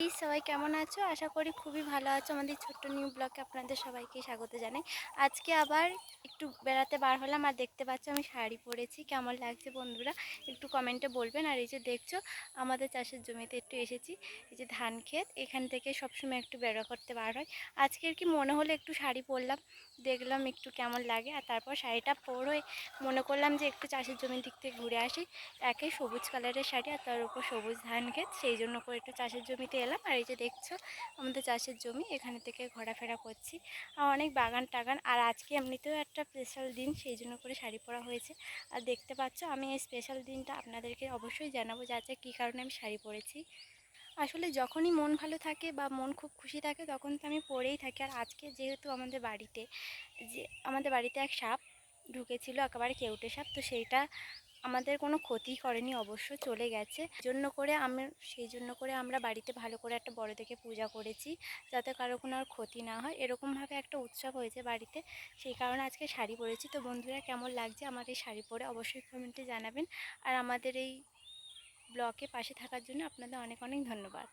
এই সবাই কেমন আছো? আশা করি খুবই ভালো আছো। আমাদের ছোট্ট নিউ ব্লগে আপনাদের সবাইকে স্বাগত জানাই। আজকে আবার একটু বেড়াতে বার হলাম আর দেখতে পাচ্ছ আমি শাড়ি পরেছি। কেমন লাগছে বন্ধুরা একটু কমেন্টে বলবেন। আর এই যে দেখছ, আমাদের চাষের জমিতে একটু এসেছি। এই যে ধান ক্ষেত, এখান থেকে সবসময় একটু বেড়া করতে বার হয়। আজকে আর কি মনে হলো একটু শাড়ি পরলাম, দেখলাম একটু কেমন লাগে। আর তারপর শাড়িটা পরে মনে করলাম যে একটু চাষের জমির দিক থেকে ঘুরে আসি। একে সবুজ কালারের শাড়ি আর তার উপর সবুজ ধান ক্ষেত। সেই জন্য করে একটু চাষের জমিতে এলাম আর এই যে দেখছ, আমাদের চাষের জমি, এখানে থেকে ঘোরাফেরা করছি। আর অনেক বাগান টাগান, আর আজকে এমনিতেও একটা স্পেশাল দিন, সেই জন্য করে শাড়ি পরা হয়েছে। আর দেখতে পাচ্ছ, আমি এই স্পেশাল দিনটা আপনাদেরকে অবশ্যই জানাব, যে আজকে কী কারণে আমি শাড়ি পরেছি। আসলে যখনই মন ভালো থাকে বা মন খুব খুশি থাকে, তখন তো আমি পরেই থাকি। আর আজকে যেহেতু আমাদের বাড়িতে, যে আমাদের বাড়িতে এক সাপ ঢুকেছিল, একেবারে কেউটে সাপ, তো সেইটা আমাদের কোনো ক্ষতি করেনি, অবশ্য চলে গেছে। জন্য করে আমি, সেই জন্য করে আমরা বাড়িতে ভালো করে একটা বড় দেখে পূজা করেছি, যাতে কারও কোনো আর ক্ষতি না হয়। এরকমভাবে একটা উৎসব হয়েছে বাড়িতে, সেই কারণে আজকে শাড়ি পরেছি। তো বন্ধুরা, কেমন লাগছে আমার এই শাড়ি পরে অবশ্যই কমেন্টে জানাবেন। আর আমাদের এই ব্লগে পাশে থাকার জন্য আপনাদের অনেক অনেক ধন্যবাদ।